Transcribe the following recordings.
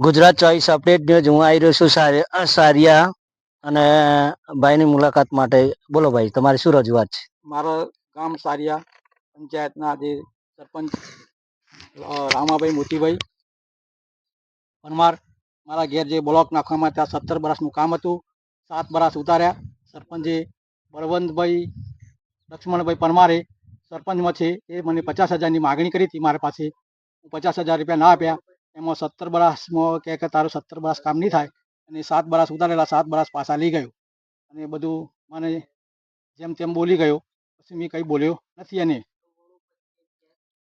Gujarat choice update news, હું આવી રહ્યો છું સારી- સારિયા અને ભાઈની મુલાકાત માટે. બોલો ભાઈ, તમારી શું રજૂઆત છે? મારા ગામ સારિયા પંચાયતના જે સરપંચ રામાભાઈ મોતીભાઈ પરમાર મારા ઘેર જે બ્લોક નાખવામાં ત્યાં સત્તર વર્ષનું કામ હતું. સાત વર્ષ ઉતાર્યા. સરપંચે બળવંતભાઈ, લક્ષ્મણભાઈ પરમારે સરપંચમાં છે એ મને પચાસ હજારની માગણી કરી હતી. મારા પાસે હું પચાસ હજાર રૂપિયા ના આપ્યા. એમાં સત્તર બરાસમાં કહે કે તારું સત્તર બરાસ કામ નહીં થાય. અને સાત બરાસ ઉતારેલા સાત બરાસ પાછા લઈ ગયો. અને બધું મને જેમ તેમ બોલી ગયો. પછી મેં કંઈ બોલ્યો નથી એને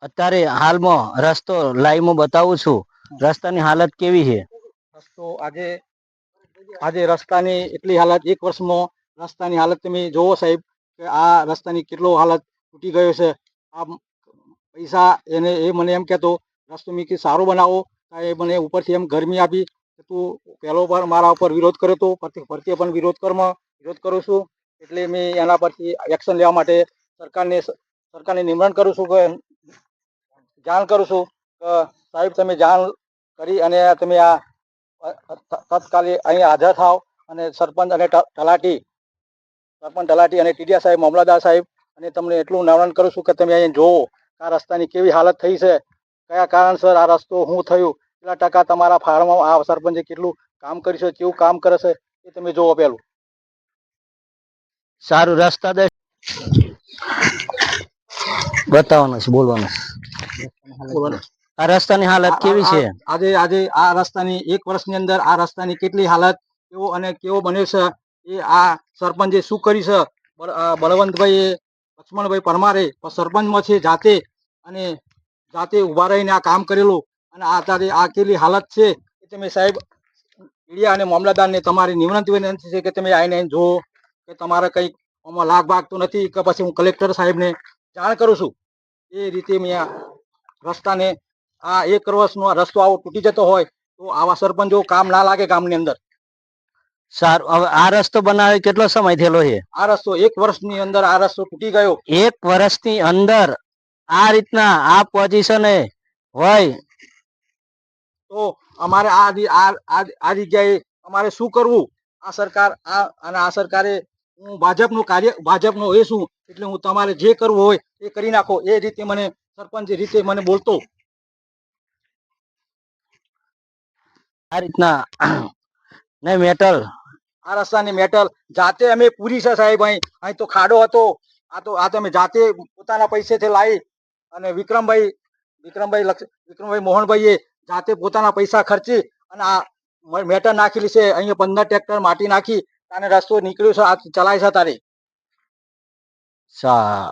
અત્યારે હાલમાં રસ્તો લાઈવમાં બતાવું છું. રસ્તાની હાલત કેવી છે? રસ્તો આજે આજે રસ્તાની એટલી હાલત એક વર્ષમાં રસ્તાની હાલત તમે જોવો સાહેબ કે આ રસ્તાની કેટલો હાલત તૂટી ગયો છે. આ પૈસા એને એ મને એમ કહેતો રસ્તો મેં કીધું સારો બનાવો એ મને ઉપરથી એમ ગરમી આપી તું પહેલો વાર મારા ઉપર વિરોધ કર્યો હતો ફરતે પણ વિરોધ કરમાં, વિરોધ કરું છું. એટલે મેં એના પરથી એક્શન લેવા માટે સરકારને સરકારને નિમરણ કરું છું કે જાણ કરું છું કે સાહેબ, તમે જાણ કરી અને તમે આ તત્કાલી અહીં હાજર થાવ અને સરપંચ અને તલાટી, સરપંચ તલાટી અને ટીડિયા સાહેબ, મામલતદાર સાહેબ અને તમને એટલું નિવારણ કરું છું કે તમે અહીં જોવો આ રસ્તાની કેવી હાલત થઈ છે. કયા કારણસર આ રસ્તો શું થયું કેટલા ટકા તમારા ફાળમાં આ સરપંચે કેટલું કામ કર્યું છે કેવું કામ કરે છે એ તમે જોવો પહેલું. સારું રસ્તા દે બતાવવાનું છે બોલવાનું આ રસ્તાની હાલત કેવી છે? આજે આજે આ રસ્તાની એક વર્ષની અંદર આ રસ્તાની કેટલી હાલત કેવો અને કેવો બન્યો છે એ આ સરપંચે શું કર્યું છે બળવંતભાઈએ લક્ષ્મણભાઈ પરમારે સરપંચમાં છે જાતે અને જાતે ઊભા રહીને આ કામ કરેલું અને આ તારી આ કેટલી હાલત છે કે તમે સાહેબ મીડિયા અને મામલતદારને તમારી નિવૃત્તિ વિનંતી છે કે તમે આવીને જુઓ કે તમારે કંઈક આમાં લાગ ભાગતું નથી કે પછી હું કલેક્ટર સાહેબને જાણ કરું છું. એ રીતે મેં આ રસ્તાને આ એક વર્ષનો રસ્તો આવો તૂટી જતો હોય તો આવા સરપંચો કામ ના લાગે ગામની અંદર. સારું હવે આ રસ્તો બનાવે કેટલો સમય થયેલો છે? આ રસ્તો એક વર્ષની અંદર આ રસ્તો તૂટી ગયો. એક વર્ષની અંદર આ રીતના આ પોઝિશને હોય, તો અમારે આ આ જગ્યાએ અમારે શું કરવું? આ સરકાર, આ, અને આ સરકારે હું ભાજપનું કાર્ય, ભાજપનો એ શું એટલે હું તમારે જે કરવું હોય એ કરી નાખો. એ રીતે મને સરપંચ રીતે મને બોલતો. આ રીતના નહીં મેટલ, આ રસ્તાની મેટલ જાતે અમે પૂરી છે સાહેબ અહીં. અહીં તો ખાડો હતો. આ તો આ તો અમે જાતે પોતાના પૈસેથી લાવી અને વિક્રમભાઈ વિક્રમભાઈ વિક્રમભાઈ મોહનભાઈએ જાતે પોતાના પૈસા ખર્ચી અને આ મેટર નાખેલી છે. અહીંયા પંદર ટ્રેક્ટર માટી નાખી અને રસ્તો નીકળ્યો છે. આ ચલાય છે તારે. સા